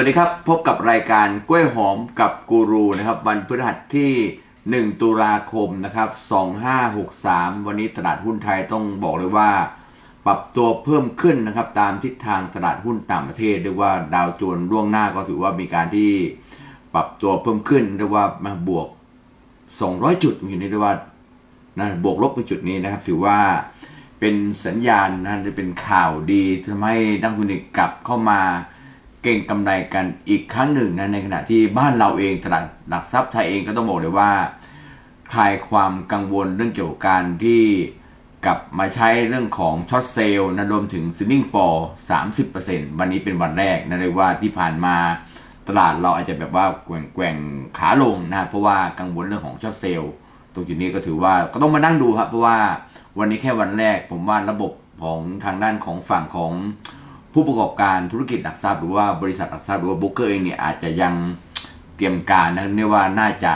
วัสดีครับพบกับรายการกล้วยหอมกับกูรูนะครับวันพฤหัสที่ 1 ตุลาคมนะครับ2563 วันนี้ตลาดหุ้นไทยต้องบอกเลยว่า ปรับตัวเพิ่มขึ้นนะครับตามทิศทางตลาดหุ้นต่างประเทศเรียกว่าดาวโจนส์ล่วงหน้าก็ถือว่ามีการที่ปรับตัวเพิ่มขึ้นเรียกว่ามาบวก 200 จุดอยู่ในเรียกว่านะบวกลบในจุดนี้นะครับ ถือว่าเป็นสัญญาณนะหรือเป็นข่าวดีทำให้นักลงทุนกลับเข้ามา เก่งกำไรกันอีกครั้งหนึ่งนะในขณะที่บ้านเราเองตลาดหลักทรัพย์ไทยเองก็ต้องบอกเลยว่าคลายความกังวลเรื่องเกี่ยวกับการที่กลับมาใช้เรื่องของช็อตเซลล์นะรวมถึง selling for 30%วันนี้เป็นวันแรกนะเรียกว่าที่ผ่านมาตลาดเราอาจจะแบบว่าแกว่งแกว่งขาลงนะเพราะว่ากังวลเรื่องของช็อตเซลล์ตรงจุดนี้ก็ถือว่าก็ต้องมานั่งดูครับเพราะว่าวันนี้แค่วันแรกผมว่าระบบของทางด้านของฝั่งของ ผู้ประกอบการธุรกิจหลักทรัพย์หรือว่าบริษัทหลักทรัพย์หรือว่าบุ๊กเกอร์เองเนี่ยอาจจะยังเตรียมการนะเรียกว่าน่าจะ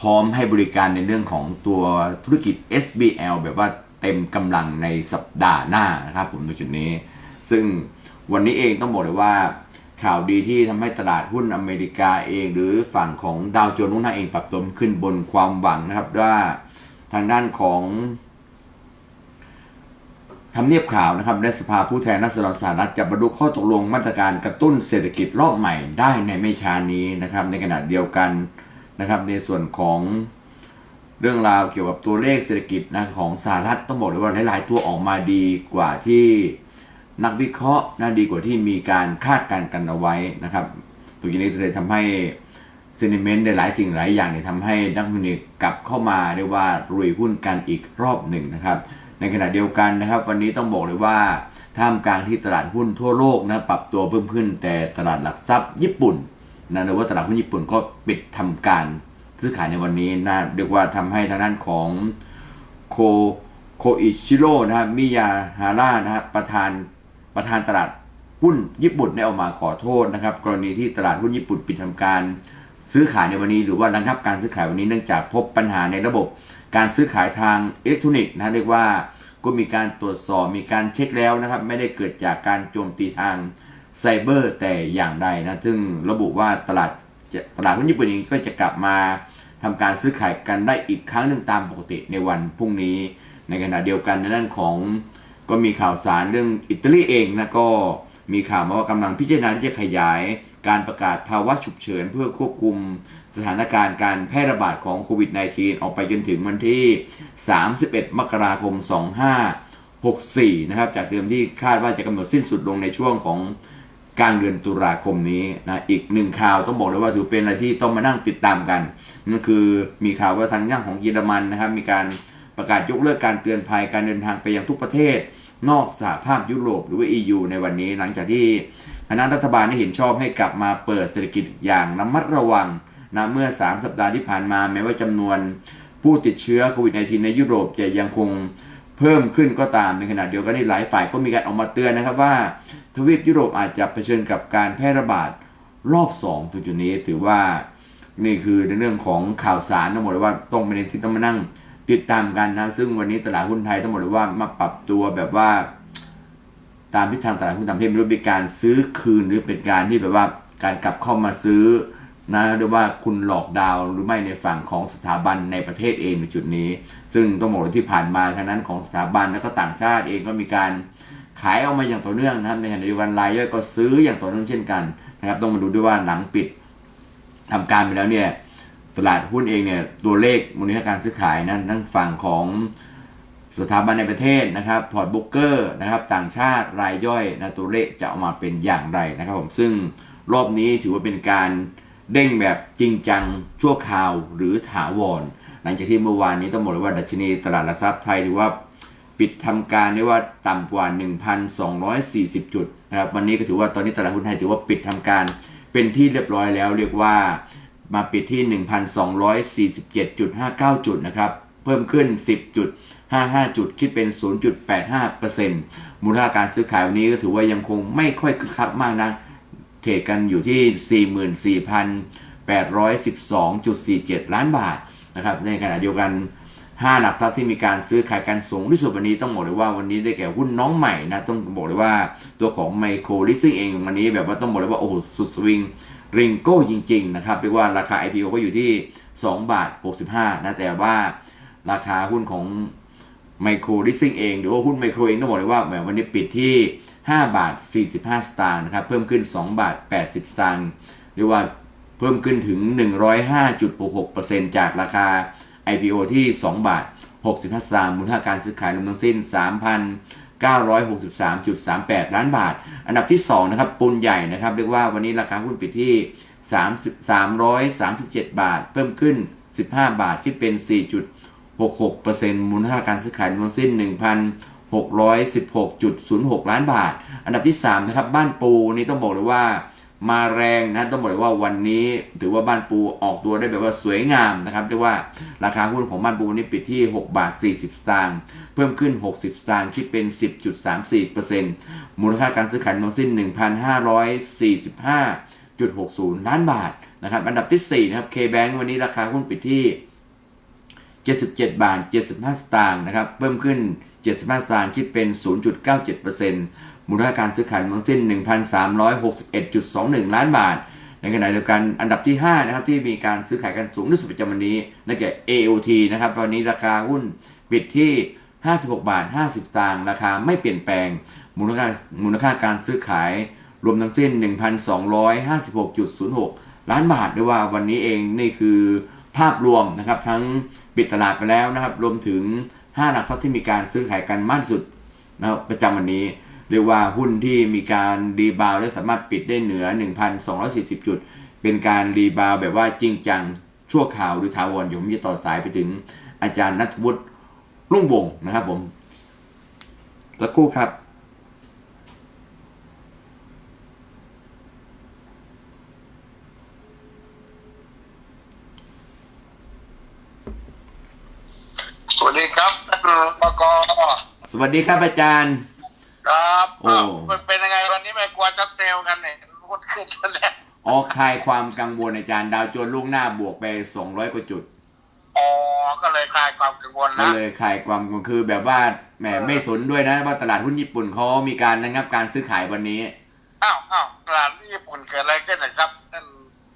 พร้อมให้บริการในเรื่องของตัวธุรกิจ SBL แบบว่าเต็มกำลังในสัปดาห์หน้านะครับผมตรงจุดนี้ ซึ่งวันนี้เองต้องบอกเลยว่าข่าวดีที่ทำให้ตลาดหุ้นอเมริกาเอง หรือฝั่งของดาวโจนส์นุ่นเองปรับตัวขึ้นบนความหวังนะครับว่าทางด้านของ ทำเนียบข่าวนะครับและสภาผู้แทนราษฎรสหรัฐจะบรรลุข้อตกลงมาตรการกระตุ้นเศรษฐกิจรอบใหม่ได้ในไม่ช้านี้นะครับ ในขณะเดียวกันนะครับในส่วนของเรื่องราวเกี่ยวกับตัวเลขเศรษฐกิจนะของสหรัฐต้องบอกเลยว่าหลาย ๆ ตัวออกมาดีกว่าที่นักวิเคราะห์นะดีกว่าที่มีการคาดการณ์กันเอาไว้นะครับตรงนี้เลยทำให้เซนิเมนต์ในหลายสิ่งหลายอย่างเนี่ยทำให้นักลงทุนกลับเข้ามาเรียกว่ารวยหุ้นกันอีกรอบหนึ่งนะครับ ในขณะเดียวกันนะครับ วันนี้ต้องบอกเลยว่าท่ามกลางที่ตลาดหุ้นทั่วโลกนะปรับตัวเพิ่มขึ้น แต่ตลาดหลักทรัพย์ญี่ปุ่นนะหรือว่าตลาดหุ้นญี่ปุ่นก็ปิดทำการซื้อขายในวันนี้นะเรียกว่าทำให้ทางด้านของโคโคอิชิโร่นะครับมิยาฮาร่านะครับประธานประธานตลาดหุ้นญี่ปุ่นได้ออกมาขอโทษนะครับ กรณีที่ตลาดหุ้นญี่ปุ่นปิดทำการซื้อขายในวันนี้ หรือว่าระงับการซื้อขายวันนี้เนื่องจากพบปัญหาในระบบ การซื้อขายทางอิเล็กทรอนิกส์นะเรียกว่าก็มีการตรวจสอบมีการเช็คแล้วนะครับ ไม่ได้เกิดจากการโจมตีทางไซเบอร์แต่อย่างใดนะ ซึ่งระบุว่าตลาดตลาดหุ้นญี่ปุ่นเองก็จะกลับมาทำการซื้อขายกันได้อีกครั้งหนึ่งตามปกติในวันพรุ่งนี้ ในขณะเดียวกันในด้านของก็มีข่าวสารเรื่องอิตาลีเองนะก็มีข่าวมาว่ากำลังพิจารณาที่จะขยายการประกาศภาวะฉุกเฉินเพื่อควบคุม สถานการณ์การแพร่ระบาดของโควิด -19 ออกไปจนถึงวันที่ 31 มกราคม 2564 นะครับ จากเดิมที่คาดว่าจะกำหนดสิ้นสุดลงในช่วงของกลางเดือนตุลาคมนี้นะอีกหนึ่งข่าวต้องบอกเลยว่าถือเป็นอะไรที่ต้องมานั่งติดตามกันนั่นคือมีข่าวว่าทางย่างของเยอรมันนะครับ มีการประกาศยกเลิกการเตือนภัยการเดินทางไปยังทุกประเทศ นอกสหภาพยุโรปหรือว่า EU ในวันนี้หลังจากที่คณะรัฐบาลได้เห็นชอบให้กลับมาเปิดเศรษฐกิจอย่างระมัดระวัง นะเมื่อ 3 สัปดาห์ที่ผ่านมาแม้ว่าจำนวนผู้ติดเชื้อโควิด -19 ในยุโรปจะยังคงเพิ่มขึ้นก็ตามในขณะเดียวกันที่หลายฝ่ายก็มีการออกมาเตือนนะครับว่า ทวีปยุโรปอาจจะเผชิญกับการแพร่ระบาดรอบ2ตรงจุดนี้ถือว่านี่คือในเรื่องของข่าวสารทั้งหมดเลยว่าต้องเป็นที่ต้องมานั่งติดตามกันนะ ซึ่งวันนี้ตลาดหุ้นไทยทั้งหมดเลยว่ามาปรับตัวแบบว่า ตามทิศทางตลาดหุ้นต่างประเทศไม่รู้เป็นการซื้อคืนหรือเป็นการที่แบบว่าการกลับเข้ามาซื้อ นะหรือว่าคุณหลอกดาวหรือไม่ในฝั่งของสถาบันในประเทศเองในจุดนี้ ซึ่งต้องบอกว่าที่ผ่านมาทางนั้นของสถาบันแล้วก็ต่างชาติเองก็มีการขายออกมาอย่างต่อเนื่องนะครับในขณะเดียวกันรายย่อยก็ซื้ออย่างต่อเนื่องเช่นกันนะครับ ต้องมาดูด้วยว่าหลังปิดทำการไปแล้วเนี่ยตลาดหุ้นเองเนี่ยตัวเลขมูลค่าการซื้อขายนั้นทั้งฝั่งของสถาบันในประเทศนะครับพอร์ตบุ๊กเกอร์นะครับต่างชาติรายย่อยนะตัวเลขจะออกมาเป็นอย่างไรนะครับผมซึ่งรอบนี้ถือว่าเป็นการ เด้งแบบจริงจังชั่วคราวหรือถาวร หลังจากที่เมื่อวานนี้ต้องบอกเลยว่าดัชนีตลาดหลักทรัพย์ไทยถือว่าปิดทำการได้ว่าต่ำกว่า 1,240 จุดนะครับวันนี้ก็ถือว่าตอนนี้ตลาดหุ้นไทยถือว่าปิดทำการเป็นที่เรียบร้อยแล้ว เรียกว่ามาปิดที่ 1,247.59 จุดนะครับเพิ่มขึ้น 10.55 จุดคิดเป็น 0.85%มูลค่าการซื้อขายวันนี้ก็ถือว่ายังคงไม่ค่อยคึกคักมากนะ เทรดกันอยู่ที่ 44,812.47 ล้านบาทนะครับในขณะเดียวกันห้าหลักทรัพย์ที่มีการซื้อขายกันสูงที่สุดวันนี้ต้องบอกเลยว่าวันนี้ได้แก่หุ้นน้องใหม่นะต้องบอกเลยว่าตัวของไมโครลิสซิ่งเองวันนี้แบบว่าต้องบอกเลยว่าโอ้สุดสวิงริงโก้จริงๆนะครับเรียกว่าราคา IPO ก็อยู่ที่ 2 บาท 65 นะแต่ว่าราคาหุ้นของไมโครลิสซิ่งเองหรือว่าหุ้นไมโครเองต้องบอกเลยว่าแหมวันนี้ปิดที่ 5 บาท 45 สตางค์นะครับ เพิ่มขึ้น 2 บาท 80 สตางค์เรียกว่าเพิ่มขึ้นถึง 105.66%จากราคา IPO ที่ 2 บาท 65 สตางค์มูลค่าการซื้อขายรวมทั้งสิ้น 3,963.38 ล้านบาท อันดับที่ 2 นะครับปูนใหญ่นะครับ เรียกว่าวันนี้ราคาหุ้นปิดที่ 3 3 3 7บาท เพิ่มขึ้น 15 บาทที่เป็น 4.66%มูลค่าการซื้อขายรวมทั้งสิ้น 616.06 ล้านบาท อันดับที่ 3 นะครับ บ้านปูนี่ต้องบอกเลยว่า มาแรงนะต้องบอกเลยว่าวันนี้ถือว่าบ้านปูออกตัวได้แบบว่าสวยงามนะครับเรียกว่าราคาหุ้นของบ้านปูวันนี้ปิดที่ 6 บาท 40 สตางค์เพิ่มขึ้น 60 สตางค์คิดเป็น 10.34%มูลค่าการซื้อขายทั้งสิ้น 1,545.60 ล้านบาทนะครับอันดับที่4นะครับ K-Bank วันนี้ราคาหุ้นปิดที่ 77 บาท 75 สตางค์นะครับเพิ่มขึ้น 75 สตางค์คิดเป็น 0.97%มูลค่าการซื้อขายทั้งสิ้น 1,361.21 ล้านบาท ในขณะเดียวกันอันดับที่ 5 นะครับ ที่มีการซื้อขายกันสูงที่สุดประจำวันนี้นั่นแก่ AOT นะครับ ตอนนี้ราคาหุ้นปิดที่ 56 บาท 50 ตางค์ราคาไม่เปลี่ยนแปลง มูลค่ามูลค่าการซื้อขายรวมทั้งสิ้น 1,256.06 ล้านบาทด้วยว่าวันนี้เองนี่คือภาพรวมนะครับทั้งปิดตลาดไปแล้วนะครับ รวมถึง 5หลักทรัพย์ที่มีการซื้อขายกันมากที่สุดนะครับประจำวันนี้ เรียกว่าหุ้นที่มีการรีบาวและสามารถปิดได้เหนือ 1,240 จุด เป็นการรีบาวแบบว่าจริงจังชั่วข่าวหรือถาวรเดี๋ยวผมจะต่อสายไปถึงอาจารย์นัทวุฒิรุ่งวงนะครับผมสักครู่ครับ สวัสดีครับท่าน บกสวัสดีครับอาจารย์ ครับโอ้อ้าวมันเป็นยังไงวันนี้ไม่กลัวจัดเซลกันเนี่ยพูดขึ้นซะแล้วออกคลายความกังวลอาจารย์ดาวโจนส์ล่วงหน้าบวกไป 200กว่าจุดอ๋อก็เลยคลายความกังวลก็นะเลยคลายความกังวลคือแบบว่าแหมไม่สนด้วยนะว่าตลาดหุ้นญี่ปุ่นเขามีการระงับการซื้อขายวันนี้ อ้าวอ้าวตลาดญี่ปุ่นเกิดอะไรขึ้นนะครับท่าน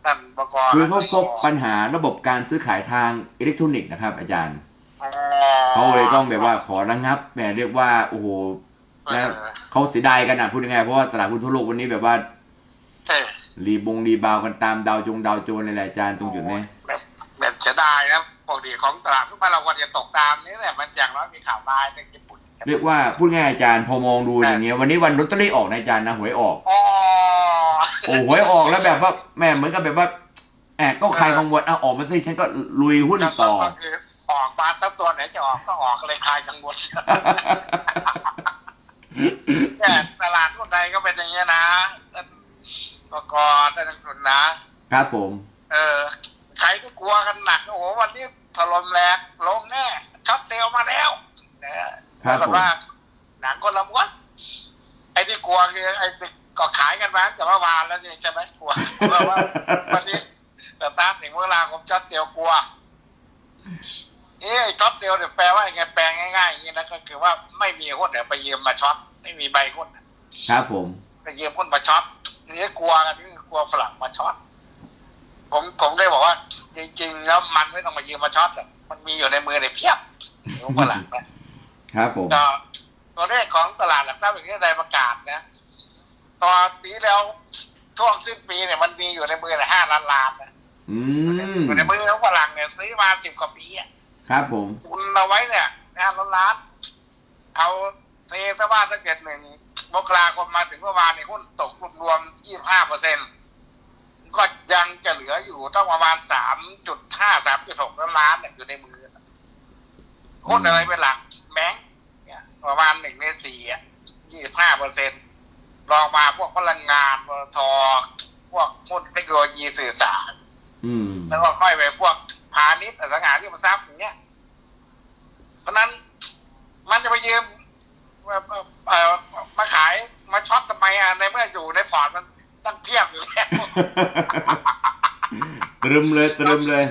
ท่านบกคือเขาพบปัญหาระบบการซื้อขายทางอิเล็กทรอนิกส์นะครับอาจารย์อ๋อ เขาเลยต้องแบบว่าขอระงับแหมเรียกว่าโอ้โหเอแล้วอเขาเสียดายกันนะพูดยังไงเพราะว่าตลาดหุ้นทั่วโลกวันนี้แบบว่าเออรีบงรีบาวกันตามดาวจงดาวโจนเลยแหละอาจารย์ตรงจุดนี้แบบแบบเสียดายนะปกติของตลาดทุกบ้านเราควรจะตกตามนี่แหละมันอย่างน้อยมีข่าวร้ายในญี่ปุ่นเรียกว่าพูดง่ายอาจารย์พอมองดูอย่างเงี้ยวันนี้วันลอตเตอรี่ออกนะอาจารย์นะหวยออกอ๋อโอ้หวยออกแล้วแบบว่าแม่เหมือนกับแบบว่าแอบก็ใครกังวลเอาออกมาสิฉันก็ลุยหุ้นต่อก็คื อออกมาสักตัวไหนจะออกก็ออกเลยคลายกังวลเนี่ยตลาดหุ้นไทยก็เป็นอย่างเงี้ยนะท่านบกท่านนักลงทุนนะ ครับผม เออ ใครที่กลัวกันหนัก โอ้โห วันนี้ถล่มแรงลงแน่ช็อตเซลล์มาแล้วนะครับผมว่าหนังคนละม้วนไอ้ที่กลัวคือไอ้ที่ก็ขายกันมาแต่ว่าวานแล้วนี่ใช่ไหมกลัวเพราะว่าวันนี้แต่ตามถึงเวลาผมช็อตเซลล์กลัว เอ๊ะไอ้ช็อตเซลล์เนี่ยแปลว่ายังไงแปลง่ายๆอย่างนี้นะก็คือว่าไม่มีหุ้นเนี่ยไปยืมมาช็อตไม่มีใบหุ้นครับผมไปยืมหุ้นมาช็อตนี่กลัวกันนี่กลัวฝรั่งมาช็อตผมผมได้บอกว่า จริง ๆ แล้วมันไม่ต้องมายืมมาช็อตหรอกมันมีอยู่ในมือในยเพียบของฝรั่งนะครับผมก็ตัวเลขของตลาดหลักทรัพย์อย่างที่ได้ประกาศนะตอนปีแล้วช่วงสิ้นปีเนี่ยมันมีอยู่ในมือในห้าล้านล้านนะอืมอยู่ในมือของฝรั่งเนี่ยซื้อมาสิบกว่าปีอะ ครับผมคุณเอาไว้เนี่ยห้าล้านล้านเอาเซซะว่าสักเจ็ดหนึ่งมกราคมมาถึงเมื่อวานในหุ้นตกรวมๆยี่ห้าเปอร์เซ็นก็ยังจะเหลืออยู่ต้องประมาณสามจุดห้าสามจุดหกล้านล้านเนี่ยอยู่ในมือหุ้นอะไรเป็นหลักแบงก์เนี่ยประมาณหนึ่งในสี่อะยี่ห้าเปอร์เซ็นรองมาพวกพลังงานปตทพวกหุ้นเทคโนโลยีสื่อสารอืมแล้วก็ค่อยไปพวกพาณิชย์อสังหาริมทรัพย์อย่างเงี้ย เพราะฉะนั้นมันจะไปยืมเอ่อเอ่อมาขายมาช็อตทำไมอะในเมื่ออยู่ในพอร์ตมันตั้งเพียบอยู่แล้วตรึมเลยตรึมเลย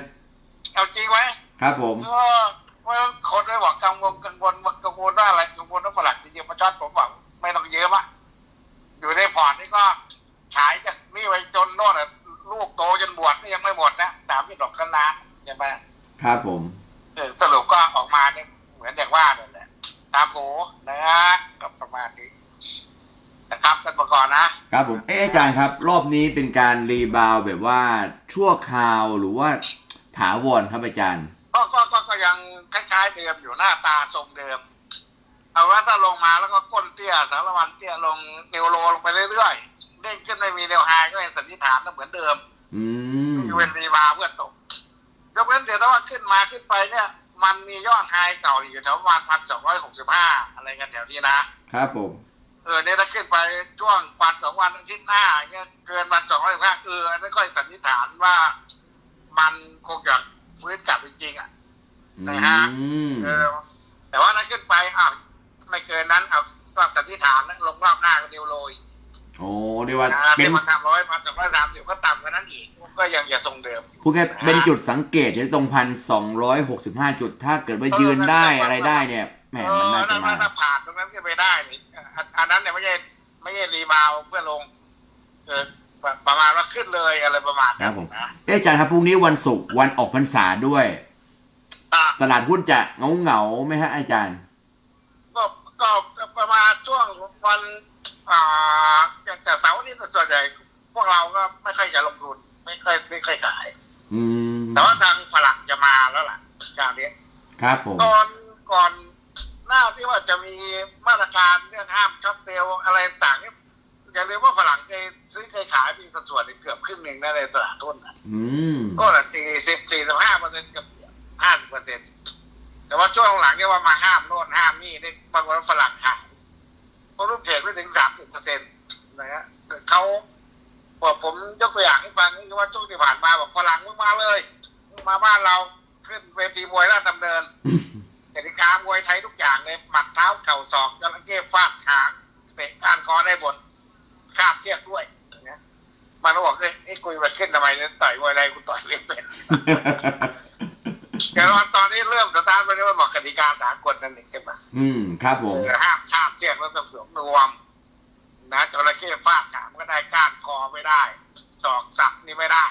เอาจริงไหมครับผมเออเพราะว่าคนไม่บอกกังวลกังวลกังวลว่าอะไรกังวลว่าฝรั่งจะยืมมาช็อตผมบอกไม่ต้องยืมอะอยู่ในพอร์ตนี่ก็ขายจากนี่ไปจนโน่นอะลูกโตจนบวชนี่ยังไม่หมดนะสามสิบดอกกันล้านใช่ไหมครับผมเออสรุปก็ออกมาเนี่ย เหมือนอย่างว่านั่นแหละตามโผนะฮะก็ประมาณนี้นะครับกันมาก่อนนะครับผมเอะอาจารย์ครับ รอบนี้เป็นการรีบาวด์แบบว่าชั่วคราวหรือว่าถาวรครับอาจารย์ก็ก็ก็ก็ยังคล้ายๆเดิมอยู่หน้าตาทรงเดิม เอาว่าถ้าลงมาแล้วก็ก้นเตี้ยสารวันเตี้ยลงเนวโรลงไปเรื่อยๆเด้งขึ้นไม่มีแนวไฮก็ยังสันนิษฐานว่าเหมือนเดิม อืมที่เวนรีบาเพื่อตกยกเว้นแต่ว่าขึ้นมาขึ้นไปเนี่ย มันมียอดไฮเก่าอยู่แถวประมาณพันสองร้อยหกสิบห้าอะไรกันแถวนี้นะครับผมเออเนี่ยถ้าขึ้นไปช่วงวันสองวันอาทิตย์หน้าเนี่ยเกินวันสองร้อยห้าเอออันนั้นก็สันนิษฐานว่า มันคงจะฟื้นกลับจริงๆอะนะฮะอืมเออแต่ว่านั้นขึ้นไปอะไม่เกินนั้นเอาก็สันนิษฐานนะลงรอบหน้าก็นิวโรย โอ้เรียกว่านะเป็นที่มันทำร้อยพันสองร้อยสามสิบก็ต่ำกว่านั้นอีกก็ยังอย่าทรงเดิมพูดง่ายเป็นจุดสังเกตที่ตรงพันสองร้อยหกสิบห้าจุด ถ้าเกิดว่ายืนได้อะไรได้เนี่ยแหมเอมันอน่าจะนั่นมาถ้าผ่านตรงนั้นก็ไปได้นี่อันอันนั้นเนี่ยไม่ใช่ไม่ใช่รีบาวด์เพื่อลงเออประประมาณว่าขึ้นเลยอะไรประมาณครันั้บนผมนะเอ๊ะอาจารย์ครับพรุ่งนี้วันศุกร์วันออกพรรษาด้วย อะ ตลาดหุ้นจะเงาเงาๆไหมฮะอาจารย์ ก็ก็ก็ประมาณช่วงวัน อ่าแต่เสาร์อาที่ส่วนใหญ่ พวกเราก็ไม่ค่อยจะลงทุน ไม่ค่อยไม่ค่อยขาย อืมแต่ว่าทางฝรั่งจะมาแล้วล่ะคราวนี้ครับผมก่อนก่อนหน้าที่ว่าจะมีมาตรการเรื่องห้ามช็อตเซลล์อะไรต่างเนี่ยอย่าลืมว่าฝรั่งเคยซื้อเคยขายมีสัดส่วนเกือบครึ่งหนึ่งนะในตลาดทุนนะอืมก็ละสี่สิบสี่สิบห้าเปอร์เซ็นต์กับห้าสิบเปอร์เซ็นต์แต่ว่าช่วงหลังเนี่ยว่ามาห้ามโน่นห้ามนี่เนี่ยบางวันฝรั่งหาย เพราะรูปเทรดไม่ถึงสามสิบเปอร์เซ็นต์นะฮะเขาบอกผมยกตัวอย่างให้ฟังคือว่าช่วงที่ผ่านมาบอกฝรั่งมึงมาเลยมึงมาบ้านเราขึ้นเวทีมวยราชดำเนินกติกามวยไทยทุกอย่างเลยหมัดเท้าเข่าศอกจระเข้ฟาดหางเตะก้านคอได้บนคาบเชือกด้วยอย่างเงี้ยมันก็บอกเอ้ยไอ้กุยมาขึ้นทำไมเนี่ยต่อยมวยอะไรกูต่อยไม่เป็น แต่ว่าตอนนี้เริ่มสตาร์ทไปแล้วมันบอกกติกาสากลนั่นเองใช่ไหมอืม ครับผมเออห้ามข้ามเชือกแล้วต้องสวมนวม นะจระเข้ฟาดหางก็ได้ก้านคอไม่ได้ศอกสับนี่ไม่ได้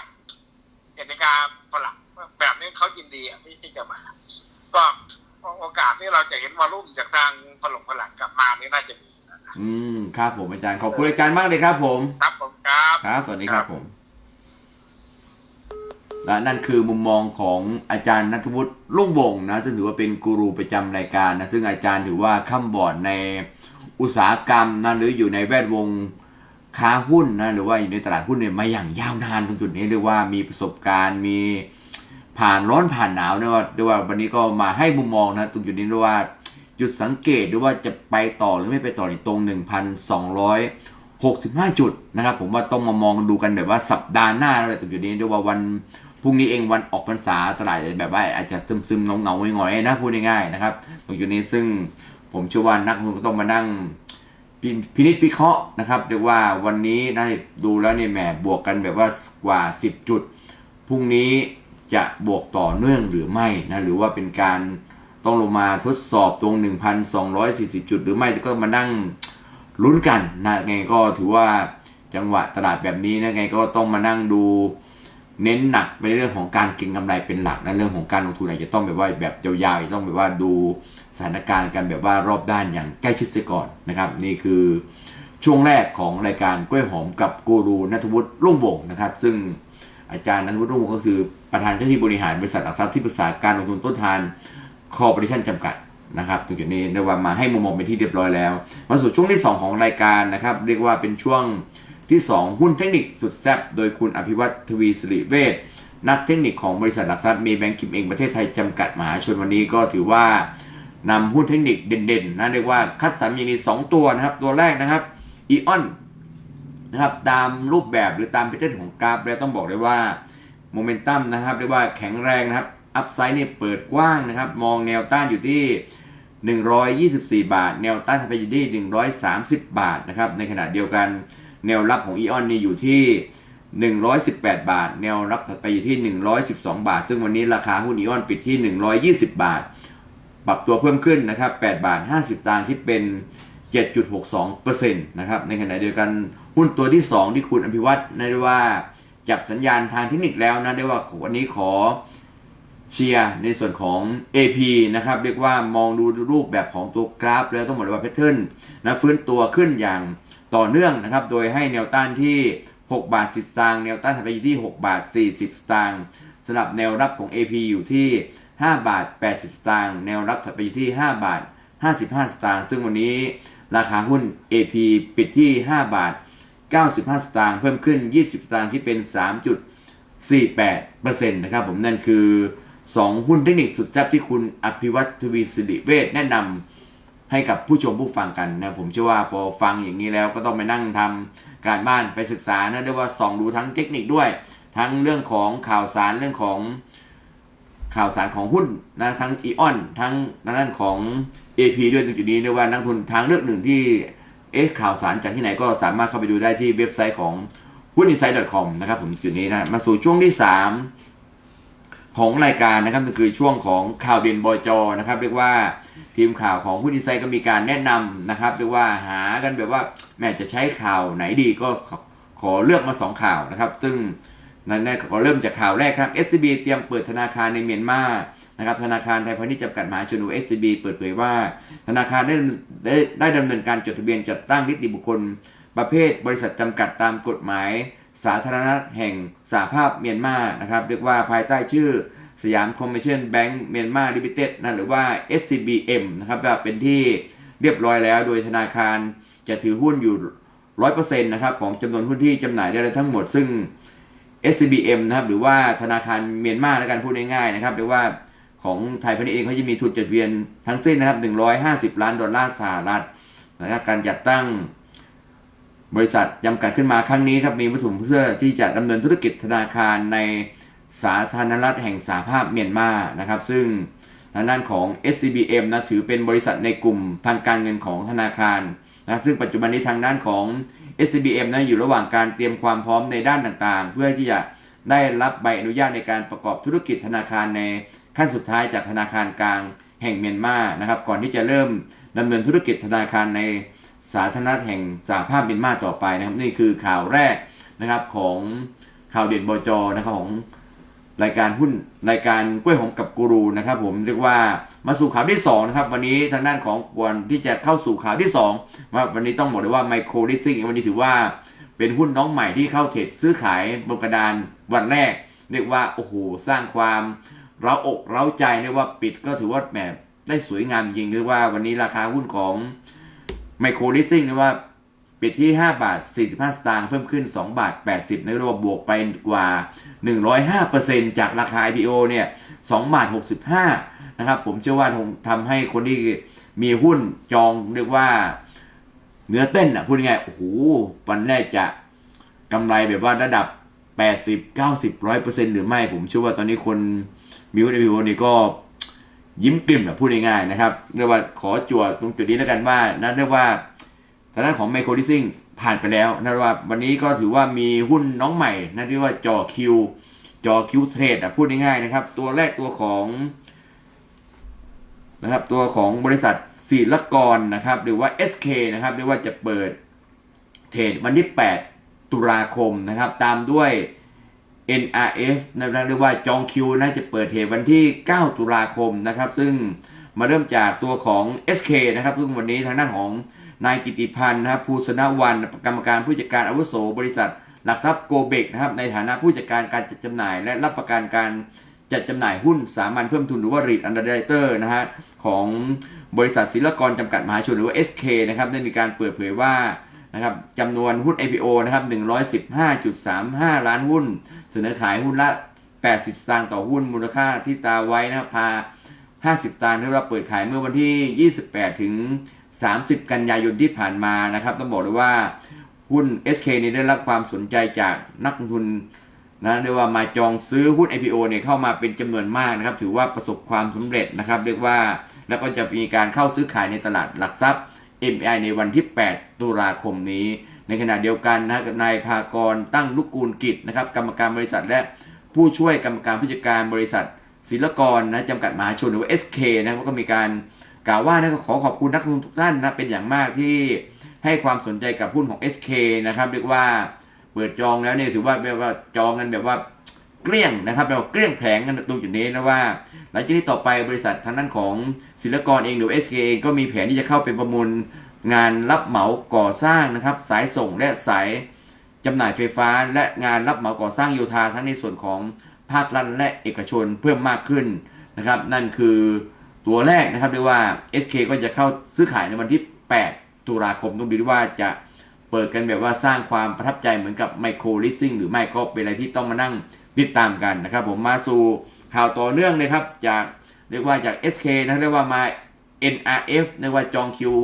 กติกาฝรั่งแบบนี้เขายินดีอะที่ที่จะมา ก็โอกาสที่เราจะเห็นวอลลุ่มจากทางฝรั่งฝรั่งกลับมานี่น่าจะมีนะอืม ครับผมอาจารย์ ขอบคุณอาจารย์มากเลยครับผม ครับผมครับ ครับ สวัสดีครับผม และนั่นคือมุมมองของอาจารย์นัทวุฒิลุ่งวงนะซึ่งถือว่าเป็นกูรูประจำรายการนะซึ่งอาจารย์ถือว่าข้ามบอร์ดในอุตสาหกรรมนะหรืออยู่ในแวดวงค้าหุ้นนะหรือว่าอยู่ในตลาดหุ้นเนี่ยมาอย่างยาวนานตรงจุดนี้เรียกว่ามีประสบการณ์มีผ่านร้อนผ่านหนาวนะว่าเรียกว่าวันนี้ก็มาให้มุมมองนะตรงจุดนี้เรียกว่าจุดสังเกตหรือว่าจะไปต่อหรือไม่ไปต่อในตรง 1,265 จุดนะครับผมว่าต้องมามองดูกันแบบว่าสัปดาห์หน้าอะไรตรงจุดนี้ด้วยว่าวัน พรุ่งนี้เองวันออกพรรษาตลาดแบบว่าอาจจะซึมซึมๆเงาเงาๆงอยๆนะพูดง่ายๆนะครับตรงจุดนี้ซึ่งผมเชื่อว่านักลงทุนก็ต้องมานั่งพินิจพิเคราะห์นะครับเรียกว่าวันนี้นะดูแล้วเนี่ยแหมบวกกันแบบว่ากว่า 10 จุดพรุ่งนี้จะบวกต่อเนื่องหรือไม่นะหรือว่าเป็นการต้องลงมาทดสอบตรง 1,240 จุดหรือไม่ก็มานั่งลุ้นกันนะไงก็ถือว่าจังหวะตลาดแบบนี้นะไงก็ต้องมานั่งดู เน้นหนักในเรื่องของการเก็งกำไรเป็นหลักนะเรื่องของการลงทุนอาจจะต้องแบบว่าแบบยาวๆต้องแบบว่าดูสถานการณ์กันแบบว่ารอบด้านอย่างใกล้ชิดเสียก่อนนะครับ นี่คือช่วงแรกของรายการกล้วยหอมกับกูรูนัทวุฒิลุ่งวงนะครับ ซึ่งอาจารย์นัทวุฒิรุ่งวงก็คือประธานเจ้าหน้าที่บริหารบริษัทหลักทรัพย์ที่ปรึกษาการลงทุนต้นทานคอร์ปอเรชั่นจำกัดนะครับตรงจุดนี้เรียกว่ามาให้มุมมองเป็นที่เรียบร้อยแล้วมาสู่ช่วงที่ 2 ของรายการนะครับ เรียกว่าเป็นช่วง ที่ 2 หุ้นเทคนิคสุดแซ่บโดยคุณอภิวัตทวีสิริเวชนักเทคนิคของบริษัทหลักทรัพย์มีแบงก์คิมเองประเทศไทยจำกัดมหาชนวันนี้ก็ถือว่านำหุ้นเทคนิคเด่นๆนะเรียกว่าคัดสรรอย่างนี้สองตัวนะครับ ตัวแรกนะครับอีออนนะครับตามรูปแบบหรือตามแพทเทิร์นของกราฟแล้วต้องบอกเลยว่าโมเมนตัมนะครับเรียกว่าแข็งแรงนะครับอัพไซด์เนี่ยเปิดกว้างนะครับ มองแนวต้านอยู่ที่ 124 บาท แนวต้านไปอยู่ที่ 130 บาทนะครับในขณะเดียวกัน แนวรับของอีออนนี่อยู่ที่ 118 บาท แนวรับถัดไปอยู่ที่ 112 บาท ซึ่งวันนี้ราคาหุ้นอีออนปิดที่ 120 บาท ปรับตัวเพิ่มขึ้นนะครับ8บาท 50 ตังค์คิดเป็น 7.62%นะครับในขณะเดียวกันหุ้นตัวที่ 2 ที่คุณอภิวัตรนะได้ว่าจับสัญญาณทางเทคนิคแล้วนะได้ว่าวันนี้ขอเชียร์ในส่วนของ AP นะครับ เรียกว่ามองดูรูปแบบของตัวกราฟ แล้วต้องบอกเลยว่าแพทเทิร์นนะฟื้นตัวขึ้นอย่าง ต่อเนื่องนะครับ โดยให้แนวต้านที่ 6 บาท 10สตางค์แนวต้านถัดไปอยู่ที่ 6 บาท 40 สตางค์สำหรับแนวรับของ AP อยู่ที่ 5 บาท 80 สตางค์แนวรับถัดไปอยู่ที่ 5 บาท 55 สตางค์ซึ่งวันนี้ราคาหุ้น AP ปิดที่ 5 บาท 95 สตางค์เพิ่มขึ้น 20 สตางค์ที่เป็น 3.48%นะครับผมนั่นคือ 2 หุ้นเทคนิคสุดแซ่บที่คุณอภิวัตทวีสิริเวชแนะนำ ให้กับผู้ชมผู้ฟังกันนะผมเชื่อว่าพอฟังอย่างนี้แล้วก็ต้องไปนั่งทำการบ้านไปศึกษานะเรียว่าส่องดูทั้งเทคนิคด้วย ทั้งเรื่องของข่าวสารเรื่องของข่าวสารของหุ้นนะทั้งอีออนทั้งด้านของ AP ด้วยตรงจุดนี้เรียว่านักทุนทางเลือกหนึ่งที่เอ๊ะข่าวสารจากที่ไหนก็สามารถเข้าไปดูได้ที่เว็บไซต์ของหุ้น insight com นะครับผมจุดนี้นะมาสู่ช่วงที่ 3 ของรายการนะครับก็คือช่วงของข่าวเด่นบอยจอนะครับ เรียกว่า ทีมข่าวของหุ้น insight ก็มีการแนะนำนะครับเรียกว่าหากันแบบว่าแม่จะใช้ข่าวไหนดีก็ขอขอเลือกมา 2 ข่าวนะครับ ซึ่งนั่นแรกขอเริ่มจากข่าวแรกครับ SCB เตรียมเปิดธนาคารในเมียนมานะครับธนาคารไทยพาณิชย์จำกัดมหาชนหรือ SCB เปิดเผยว่า ธนาคารได้ได้ได้ดำเนินการจดทะเบียนจัดตั้งนิติบุคคล ประเภทบริษัทจำกัดตามกฎหมาย สาธารณรัฐแห่งสหภาพเมียนมานะครับเรียกว่าภายใต้ชื่อ สยามคอมเมอร์เชียลแบงก์เมียนมาลิมิเต็ดนะหรือว่า SCBM นะครับว่าเป็นที่เรียบร้อยแล้ว โดยธนาคารจะถือหุ้นอยู่ 100%นะครับของจำนวนหุ้นที่จำหน่ายได้ทั้งหมด ซึ่ง SCBM นะครับหรือว่าธนาคารเมียนมาแล้วกันพูดง่ายๆนะครับเรียกว่าของไทยพาณิชย์เองเขาจะมีทุนจดทะเบียนทั้งสิ้นนะครับ 150 ล้านดอลลาร์สหรัฐนะครับการจัดตั้งบริษัทจำกัดขึ้นมาครั้งนี้ครับมีวัตถุประสงค์เพื่อที่จะดำเนินธุรกิจธนาคารใน สาธารณรัฐแห่งสหภาพเมียนมานะครับ ซึ่งทางด้านของ SCBM นะถือเป็นบริษัทในกลุ่มทางการเงินของธนาคารนะรซึ่งปัจจุบันนี้ทางด้านของ SCBM นะอยู่ระหว่างการเตรียมความพร้อมในด้านต่างๆ เพื่อที่จะได้รับใบอนุญาตในการประกอบธุรกิจธนาคารในขั้นสุดท้ายจากธนาคารกลางแห่งเมียนมานะครับ ก่อนที่จะเริ่มดำเนินธุรกิจธนาคารในสาธารณรัฐแห่งสหภาพเมียนมาต่อไปนะครับ นี่คือข่าวแรกนะครับของข่าวเด่นบจนะครับของ รายการหุ้นรายการกล้วยหอมกับกูรูนะครับ ผมเรียกว่ามาสู่ข่าวที่2นะครับวันนี้ทางด้านของกวนที่จะเข้าสู่ข่าวที่2ว่าวันนี้ต้องบอกเลยว่าไมโครลิสซิ่งวันนี้ถือว่าเป็นหุ้นน้องใหม่ที่เข้าเทรดซื้อขายบนกระดานวันแรก เรียกว่าโอ้โหสร้างความเร้าอกเร้าใจเรียกว่าปิดก็ถือว่าแหมได้สวยงามจริงเรียกว่าวันนี้ราคาหุ้นของไมโครลิสซิ่งเรียกว่าปิดที่ 5 บาท 45 สตางค์เพิ่มขึ้น 2 บาท 80 ในรวมบวกไปกว่า 105%จากราคา IPO เนี่ย2บาท65 นะครับ ผมเชื่อว่าทำให้คนที่มีหุ้นจองเรียกว่าเนื้อเต้นอะพูดง่ายๆโอ้โหวันแรกจะกำไรแบบว่าระดับ 80 90 100%หรือไม่ผมเชื่อว่าตอนนี้คนมีหุ้น IPO นี่ก็ยิ้มกลิ่มอะพูดง่ายๆนะครับเรียกว่าขอจั่วตรงจุดนี้แล้วกันว่านะเรียกว่าทางด้านของไมโครดิซิ่ง ผ่านไปแล้วนะว่าวันนี้ก็ถือว่ามีหุ้นน้องใหม่นะที่ว่าจอคิวจอคิวเทรดอะพูดง่ายๆนะครับ ตัวแรกตัวของนะครับตัวของบริษัทศิลกรนะครับ หรือว่า SK นะครับเรียกว่าจะเปิดเทรดวันที่ 8 ตุลาคมนะครับ ตามด้วย NRF นะครับเรียกว่าจองคิวน่าจะเปิดเทรดวันที่ 9 ตุลาคมนะครับ ซึ่งมาเริ่มจากตัวของ SK นะครับ ซึ่งวันนี้ทางด้านของ นายกิติพันธ์นะครับภูสนวันกรรมการผู้จัดการอาวุโสบริษัท หลักทรัพย์โกเบกนะครับในฐานะผู้จัดการการจัดจำหน่าย และรับประกันการจัดจำหน่ายหุ้นสามัญเพิ่มทุนหรือว่า REIT Underwriter นะฮะของบริษัทศิลกรจำกัดมหาชนหรือว่า SK นะครับได้มีการเปิดเผยว่านะครับจำนวนหุ้น IPO นะครับ115.35 ล้านหุ้น เสนอขายหุ้นละ 80 สตางค์ต่อหุ้นมูลค่าที่ตาไว้นะครับพา 50ตันที่เราเปิดขายเมื่อวันที่ 28 ถึง 30 กันยายนที่ผ่านมานะครับ ต้องบอกเลยว่าหุ้น SK นี้ได้รับความสนใจจากนักลงทุนนะเรียกว่ามาจองซื้อหุ้น IPO เนี่ยเข้ามาเป็นจำนวนมากนะครับ ถือว่าประสบความสำเร็จนะครับ เรียกว่าแล้วก็จะมีการเข้าซื้อขายในตลาดหลักทรัพย์ MI ในวันที่ 8 ตุลาคมนี้ ในขณะเดียวกันนะนายภากรตั้งลูกกูลกิจนะครับ กรรมการบริษัทและผู้ช่วยกรรมการผู้จัดการบริษัทศิลกรนะจำกัดมหาชนหรือว่า SK นะก็มีการ กล่าวว่านะก็ขอขอบคุณนักลงทุนทุกท่านนะเป็นอย่างมากที่ให้ความสนใจกับหุ้นของ SK นะครับเรียกว่าเปิดจองแล้วเนี่ยถือว่าแบบว่าจองกันแบบว่าเกลี้ยงนะครับแบบว่าเกลี้ยงแผงกันตรงจุดนี้นะว่า หลังจากนี้ต่อไปบริษัททางด้านของศิลกรเองหรือ SK เองก็มีแผนที่จะเข้าไปประมูลงานรับเหมาก่อสร้างนะครับ สายส่งและสายจำหน่ายไฟฟ้า และงานรับเหมาก่อสร้างโยธาทั้งในส่วนของภาครัฐและเอกชนเพิ่มมากขึ้นนะครับ นั่นคือ ตัวแรกนะครับเรียกว่า SK ก็จะเข้าซื้อขายในวันที่ 8 ตุลาคมต้องดูด้วยว่าจะเปิดกันแบบว่าสร้างความประทับใจเหมือนกับไมโครลิสซิ่งหรือไม่ก็เป็นอะไรที่ต้องมานั่งติดตามกันนะครับ ผมมาสู่ข่าวต่อเนื่องเลยครับ จากเรียกว่าจาก SK นะเรียกว่ามา NRF เรียกว่าจองคิว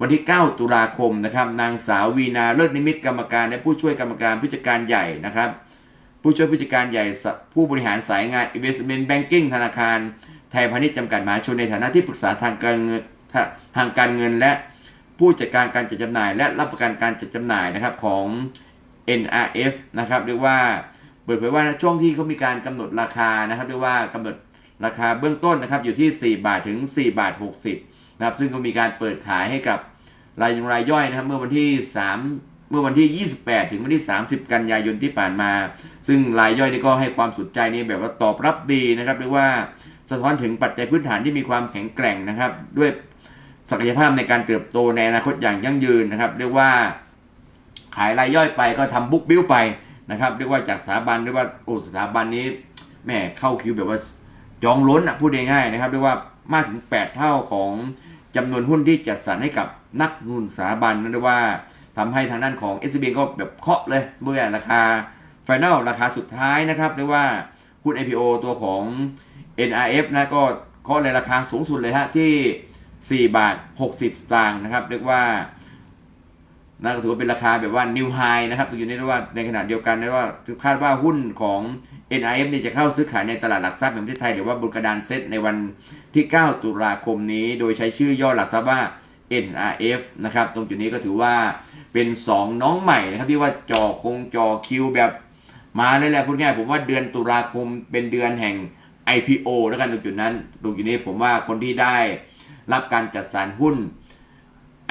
วันที่ 9 ตุลาคมนะครับ นางสาววีนาเลิศนิมิตกรรมการและผู้ช่วยกรรมการผู้จัดการใหญ่นะครับ ผู้ช่วยผู้จัดการใหญ่ผู้บริหารสายงาน Investment Banking ธนาคาร ไทยพาณิชย์จำกัดมหาชนในฐานะที่ปรึกษาทางการเงินทางการเงินและผู้จัดการการจัดจำหน่าย และรับประกันการจัดจำหน่ายนะครับของ NRF นะครับเรียกว่าเปิดเผยว่าช่วงที่เขามีการกำหนดราคานะครับเรียกว่ากำหนดราคาเบื้องต้นนะครับอยู่ที่ 4 บาทถึง 4 บาท 60นะครับซึ่งก็มีการเปิดขายให้กับรายรายย่อยนะครับเมื่อวันที่ 3 เมื่อวันที่ 28 ถึงวันที่ 30 กันยายนที่ผ่านมา ซึ่งรายย่อยนี่ก็ให้ความสนใจนี่แบบว่าตอบรับดีนะครับเรียกว่า สะท้อนถึงปัจจัยพื้นฐานที่มีความแข็งแกร่งนะครับ ด้วยศักยภาพในการเติบโตในอนาคตอย่างยั่งยืนนะครับ เรียกว่าขายรายย่อยไปก็ทำบุ๊กบิ้วไปนะครับเรียกว่าจากสถาบันเรียกว่าโอ้สถาบันนี้แม่เข้าคิวแบบว่าจองล้นอะพูดง่ายๆนะครับเรียกว่ามากถึง 8 เท่าของจำนวนหุ้นที่จัดสรรให้กับนักลงทุนสถาบันนั่นเรียกว่าทำให้ทางด้านของ s b ก็แบบเคาะเลยเมื่อราคาไฟแนลราคาสุดท้ายนะครับเรียกว่าหุ้น IPO ตัวของ NRF นะก็เคาะเลยราคาสูงสุดเลยฮะที่ 4 บาท 60สตางค์นะครับ เรียกว่านั่นก็ถือว่าเป็นราคาแบบว่า new high นะครับอยู่ในเรียกว่าในขณะเดียวกันเรียกว่าคาดว่าหุ้นของ NIF เนี่ยจะเข้าซื้อขายในตลาดหลักทรัพย์แห่งประเทศไทย หรือว่าบนกระดานเซ็ตในวันที่ 9 ตุลาคมนี้ โดยใช้ชื่อย่อหลักทรัพย์ว่า NRF นะครับ ตรงจุดนี้ก็ถือว่าเป็น 2 น้องใหม่นะครับที่ว่าจ่อคงจ่อคิวแบบมาเลยแหละพูดง่ายผมว่าเดือนตุลาคมเป็นเดือนแห่ง IPO แล้วกันตรงจุดนั้นตรงจุดนี้ผมว่าคนที่ได้รับการจัดสรรหุ้น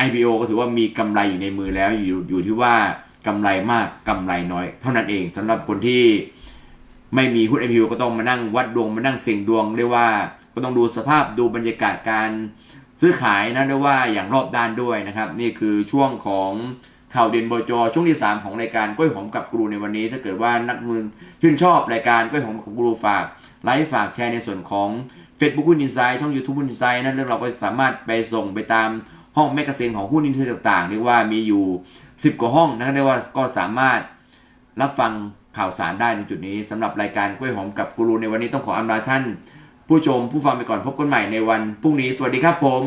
IPO ก็ถือว่ามีกำไรอยู่ในมือแล้วอยู่อยู่ที่ว่ากำไรมากกำไรน้อย เท่านั้นเองสำหรับคนที่ไม่มีหุ้น IPO ก็ต้องมานั่งวัดดวงมานั่งเสี่ยงดวงเรียกว่าก็ต้องดูสภาพดูบรรยากาศการซื้อขายนะเรียกว่าอย่างรอบด้านด้วยนะครับ นี่คือช่วงของข่าวเด่นบจช่วงที่ 3 ของรายการกล้วยหอมกับกรูในวันนี้ ถ้าเกิดว่านักลงทุนชื่นชอบรายการกล้วยหอมกับกรูฝาก ไลฟ์ฝากแชร์ในส่วนของ Facebook หุ้นอินไซด์ช่อง YouTube หุ้นอินไซด์นั้นเรื่องเราก็สามารถไปส่งไปตามห้องแมกกาซีนของหุ้นอินเทอร์ต่างๆเรียกว่ามีอยู่ 10 กว่าห้องนะครับเรียกว่าก็สามารถรับฟังข่าวสารได้ในจุดนี้สำหรับรายการกล้วยหอมกับกูรูในวันนี้ต้องขออำลาท่าน ผู้ชมผู้ฟังไปก่อนพบกันใหม่ในวันพรุ่งนี้สวัสดีครับผม